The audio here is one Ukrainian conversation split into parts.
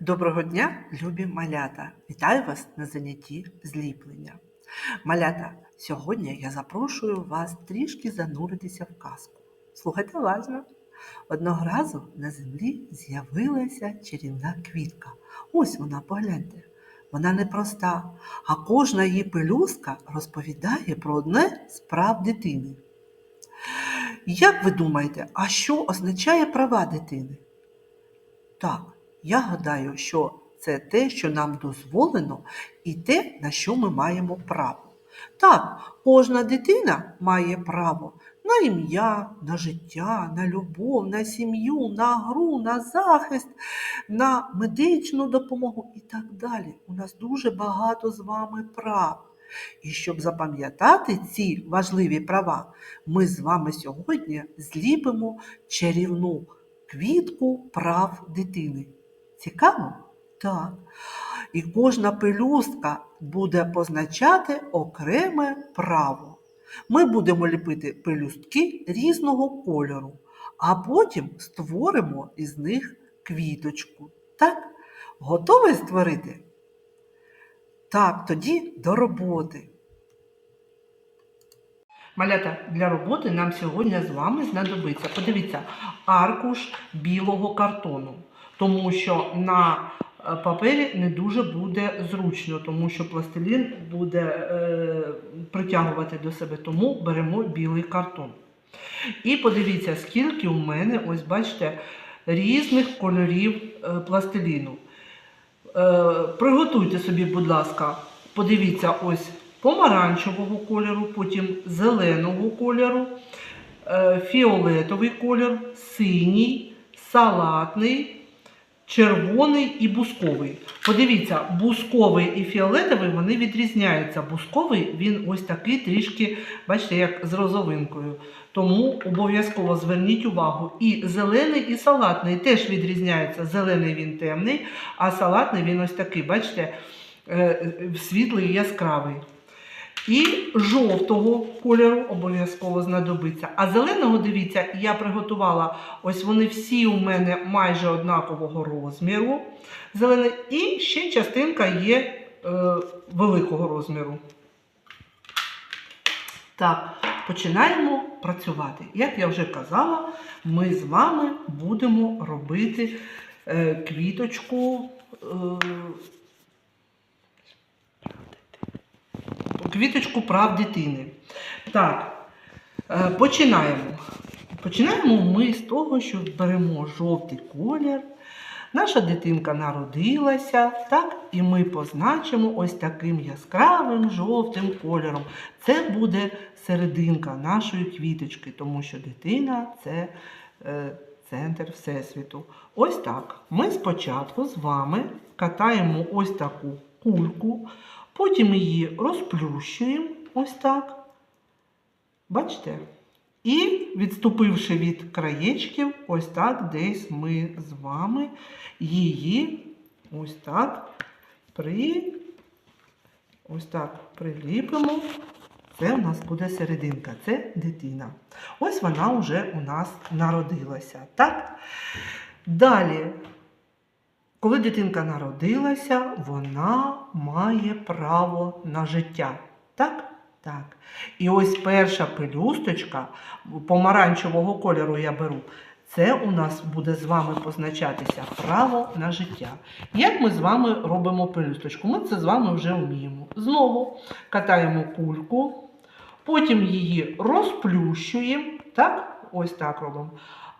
Доброго дня, любі малята! Вітаю вас на занятті зліплення. Малята, сьогодні я запрошую вас трішки зануритися в казку. Слухайте уважно. Одного разу на землі з'явилася чарівна квітка. Ось вона, погляньте. Вона непроста, а кожна її пелюстка розповідає про одне з прав дитини. Як ви думаєте, а що означає права дитини? Так, я гадаю, що це те, що нам дозволено, і те, на що ми маємо право. Так, кожна дитина має право на ім'я, на життя, на любов, на сім'ю, на гру, на захист, на медичну допомогу і так далі. У нас дуже багато з вами прав. І щоб запам'ятати ці важливі права, ми з вами сьогодні зліпимо чарівну квітку прав дитини. Цікаво? Так. І кожна пелюстка буде позначати окреме право. Ми будемо ліпити пелюстки різного кольору, а потім створимо із них квіточку. Так? Готові створити? Так, тоді до роботи. Малята, для роботи нам сьогодні з вами знадобиться, подивіться, аркуш білого картону, тому що на е, папері не дуже буде зручно, тому що пластилін буде е, притягувати до себе, тому беремо білий картон. І подивіться, скільки у мене, ось бачите, різних кольорів е, пластиліну. Е, приготуйте собі, будь ласка, подивіться, ось помаранчевого кольору, потім зеленого кольору, е, фіолетовий колір, синій, салатний, червоний і бусковий. Подивіться, бусковий і фіолетовий вони відрізняються. Бусковий він ось такий трішки, бачите, як з розовинкою. Тому обов'язково зверніть увагу. І зелений, і салатний теж відрізняються. Зелений він темний, а салатний він ось такий, бачите, е, світлий і яскравий. І жовтого кольору обов'язково знадобиться. А зеленого, дивіться, я приготувала, ось вони всі у мене майже однакового розміру. Зелений, і ще частинка є е, великого розміру. Так, починаємо працювати. Як я вже казала, ми з вами будемо робити е, квіточку. Е, квіточку прав дитини. Так, е, починаємо. Починаємо ми з того, що беремо жовтий колір. Наша дитинка народилася, так, і ми позначимо ось таким яскравим жовтим кольором. Це буде серединка нашої квіточки, тому що дитина це е, центр Всесвіту. Ось так. Ми спочатку з вами катаємо ось таку кульку. Потім її розплющуємо ось так. Бачите? І відступивши від краєчків, ось так десь ми з вами її ось так при, ось так приліпимо. Це у нас буде серединка, це дитина. Ось вона вже у нас народилася. Так? Далі коли дитинка народилася, вона має право на життя. Так? Так. І ось перша пелюсточка помаранчевого кольору я беру. Це у нас буде з вами позначатися право на життя. Як ми з вами робимо пелюсточку? Ми це з вами вже вміємо. Знову катаємо кульку, потім її розплющуємо. Так? Ось так робимо.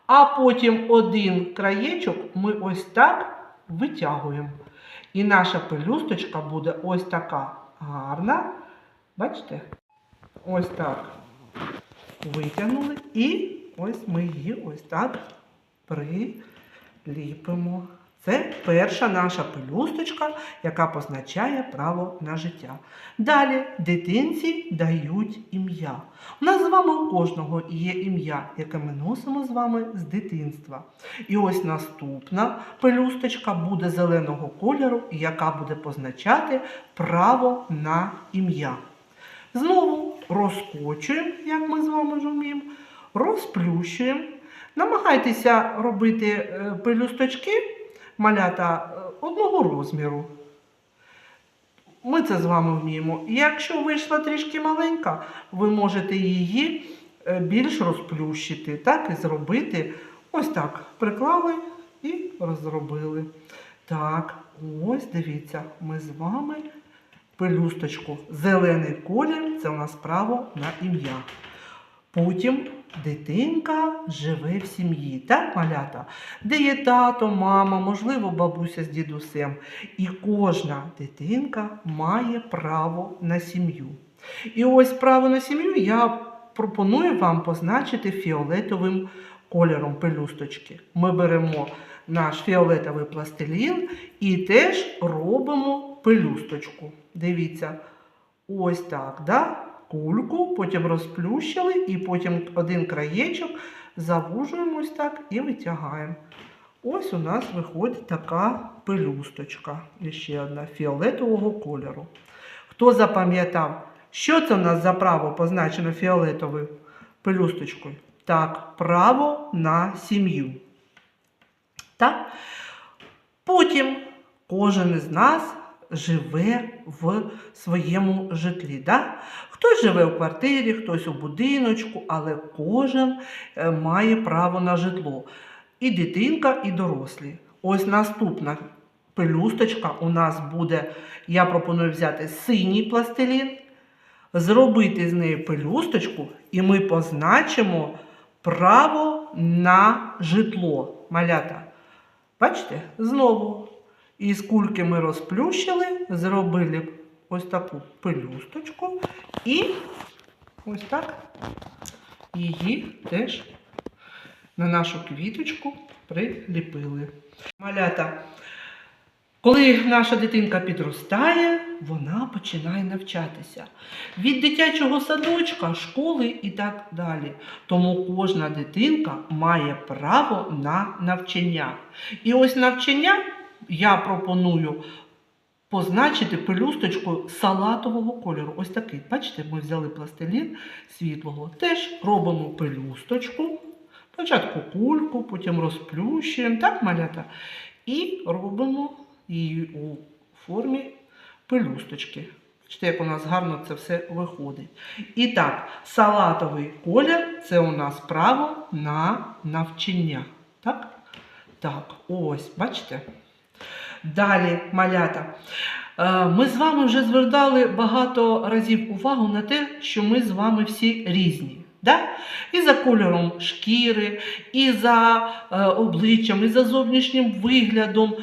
А потім один краєчок ми ось так витягуємо. І наша пелюсточка буде ось така гарна. Бачите? Ось так витягнули. І ось ми її ось так приліпимо. Це перша наша пелюсточка, яка позначає право на життя. Далі дитинці дають ім'я. У нас з вами у кожного є ім'я, яке ми носимо з вами з дитинства. І ось наступна пелюсточка буде зеленого кольору, яка буде позначати право на ім'я. Знову розкочуємо, як ми з вами вже вміємо, розплющуємо. Намагайтеся робити е, пелюсточки малята е, одного розміру. Ми це з вами вміємо. Якщо вийшла трішки маленька, ви можете її е, більш розплющити, так і зробити. Ось так. Приклали і розробили. Так, ось дивіться, ми з вами пелюсточку. Зелений колір це у нас право на ім'я. Потім дитинка живе в сім'ї, так, малята? Де є тато, мама, можливо, бабуся з дідусем. І кожна дитинка має право на сім'ю. І ось право на сім'ю я пропоную вам позначити фіолетовим кольором пелюсточки. Ми беремо наш фіолетовий пластилін і теж робимо пелюсточку. Дивіться, ось так, да? Кульку, потім розплющили, і потім один краєчок завужуємо ось так і витягаємо. Ось у нас виходить така пелюсточка. Ще одна фіолетового кольору. Хто запам'ятав, що це у нас за право позначено фіолетовою пелюсточкою? Так, право на сім'ю. Так? Потім кожен із нас живе в своєму житлі. Да? Хтось живе в квартирі, хтось у будиночку, але кожен е, має право на житло. І дитинка, і дорослі. Ось наступна пелюсточка у нас буде, я пропоную взяти синій пластилін, зробити з неї пелюсточку, і ми позначимо право на житло. Малята. Бачите? Знову. Із кульки ми розплющили, зробили ось таку пелюсточку і ось так її теж на нашу квіточку приліпили. Малята, коли наша дитинка підростає, вона починає навчатися. Від дитячого садочка, школи і так далі. Тому кожна дитинка має право на навчання. І ось навчання я пропоную позначити пелюсточку салатового кольору. Ось такий. Бачите, ми взяли пластилін світлого. Теж робимо пелюсточку. Спочатку кульку, потім розплющуємо, так, малята? І робимо її у формі пелюсточки. Бачите, як у нас гарно це все виходить. І так, салатовий колір це у нас право на навчання. Так? Так, ось, бачите? Далі, малята. Е, Ми з вами вже звертали багато разів увагу на те, що ми з вами всі різні. Да? І за кольором шкіри, і за е, обличчям, і за зовнішнім виглядом,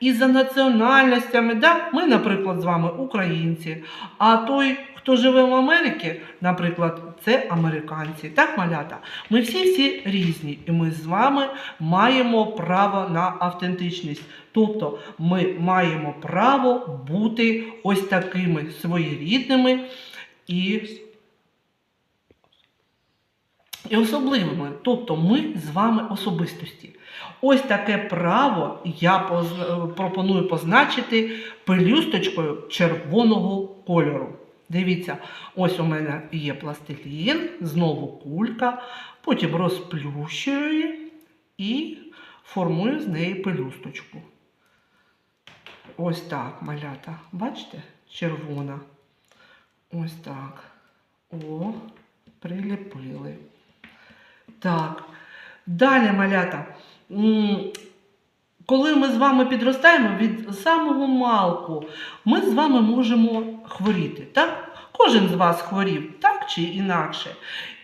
і за національностями. Да? Ми, наприклад, з вами українці. А той, хто живе в Америці, наприклад, це американці. Так, малята? Ми всі-всі різні, і ми з вами маємо право на автентичність. Тобто ми маємо право бути ось такими своєрідними і і особливими. Тобто ми з вами особистості. Ось таке право я поз- пропоную позначити пелюсточкою червоного кольору. Дивіться, ось у мене є пластилін, знову кулька, потім розплющую і формую з неї пелюсточку. Ось так, малята. Бачите? Червона. Ось так. О, приліпили. Так. Далі, малята. Коли ми з вами підростаємо від самого малку, ми з вами можемо хворіти. Так? Кожен з вас хворів, так чи інакше.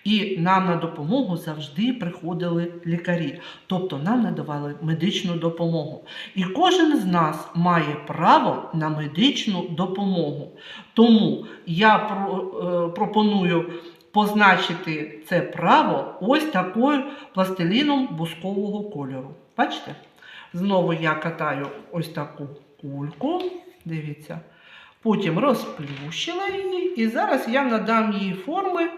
І нам на допомогу завжди приходили лікарі, тобто нам надавали медичну допомогу. І кожен з нас має право на медичну допомогу. Тому я е, пропоную позначити це право ось такою пластиліном бускового кольору. Бачите? Знову я катаю ось таку кульку. Дивіться. Потім розплющила її, і зараз я надам їй форми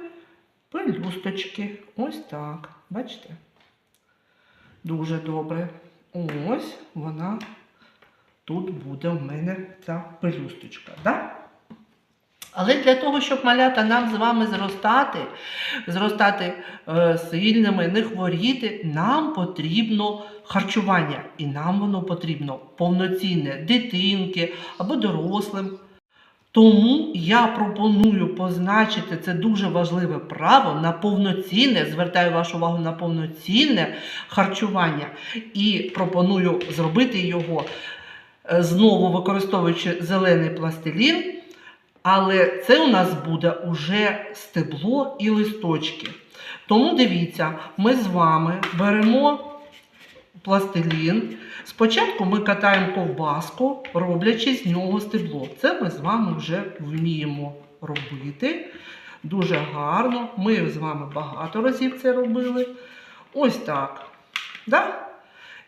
пелюсточки. Ось так. Бачите? Дуже добре. Ось вона тут буде в мене ця пелюсточка. Да? Але для того, щоб малята нам з вами зростати, зростати е, сильними, не хворіти, нам потрібно харчування. І нам воно потрібно повноцінне дитинки або дорослим. Тому я пропоную позначити це дуже важливе право на повноцінне, звертаю вашу увагу на повноцінне харчування і пропоную зробити його е, знову використовуючи зелений пластилін. Але це у нас буде уже стебло і листочки. Тому дивіться, ми з вами беремо пластилін. Спочатку ми катаємо ковбаску, роблячи з нього стебло. Це ми з вами вже вміємо робити. Дуже гарно. Ми з вами багато разів це робили. Ось так. Да?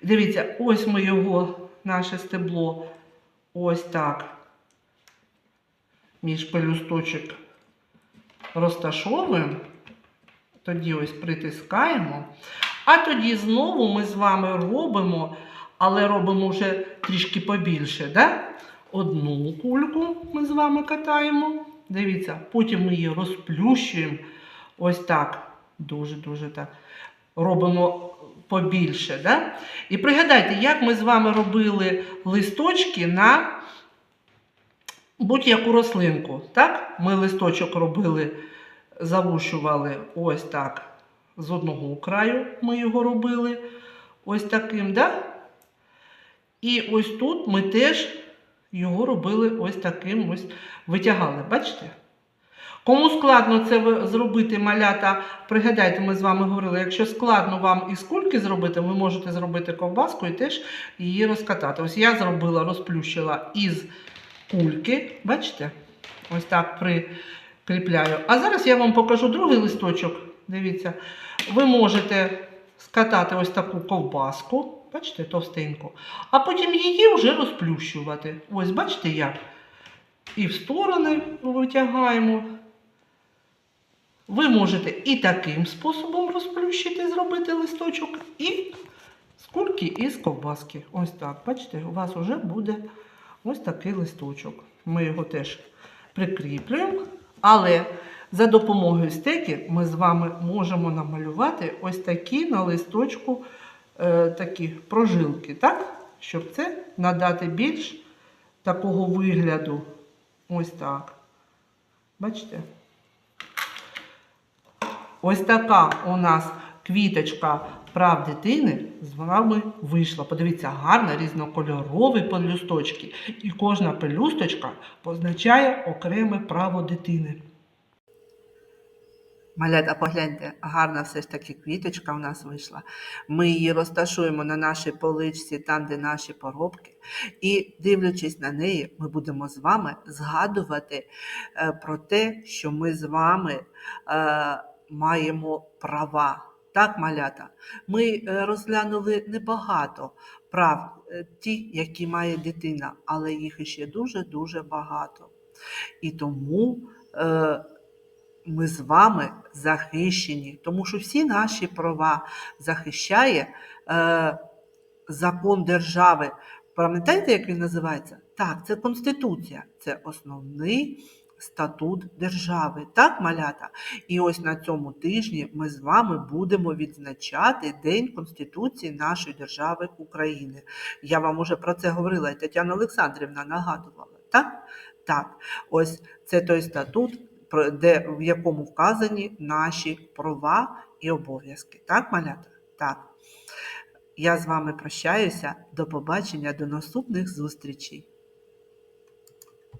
Дивіться, ось ми його, наше стебло, ось так між пелюсточок розташовуємо, тоді ось притискаємо, а тоді знову ми з вами робимо, але робимо вже трішки побільше. Да? Одну кульку ми з вами катаємо. Дивіться, потім ми її розплющуємо. Ось так. Дуже-дуже так. Робимо побільше. Да? І пригадайте, як ми з вами робили листочки на будь-яку рослинку. Так? Ми листочок робили, завушували ось так. З одного краю ми його робили ось таким. Да? І ось тут ми теж його робили ось таким ось витягали. Бачите? Кому складно це зробити малята, пригадайте, ми з вами говорили, якщо складно вам із кульки зробити, ви можете зробити ковбаску і теж її розкатати. Ось я зробила, розплющила із кульки. Бачите? Ось так прикріпляю. А зараз я вам покажу другий листочок. Дивіться, ви можете скатати ось таку ковбаску, бачите, товстеньку, а потім її вже розплющувати. Ось, бачите як? І в сторони витягаємо. Ви можете і таким способом розплющити, зробити листочок, і з кульки, і ковбаски. Ось так. Бачите, у вас вже буде ось такий листочок. Ми його теж прикріплюємо. Але за допомогою стеки ми з вами можемо намалювати ось такі на листочку е, такі прожилки, так? щоб це надати більш такого вигляду. Ось так. Бачите? Ось така у нас квіточка прав дитини з вами вийшла. Подивіться, гарно, різнокольорові пелюсточки. І кожна пелюсточка позначає окреме право дитини. Малята, погляньте, гарна все ж таки квіточка у нас вийшла. Ми її розташуємо на нашій поличці, там, де наші поробки. І дивлячись на неї, ми будемо з вами згадувати е, про те, що ми з вами е, маємо права. Так, малята, ми е, розглянули небагато прав, е, ті, які має дитина, але їх іще дуже-дуже багато. І тому е, ми з вами захищені, тому що всі наші права захищає е, закон держави. Пам'ятаєте, як він називається? Так, це Конституція, це основний статут держави. Так, малята? І ось на цьому тижні ми з вами будемо відзначати День Конституції нашої держави України. Я вам уже про це говорила, і Тетяна Олександрівна нагадувала. Так? Так, ось це той статут, де, в якому вказані наші права і обов'язки. Так, малята? Так. Я з вами прощаюся. До побачення, до наступних зустрічей.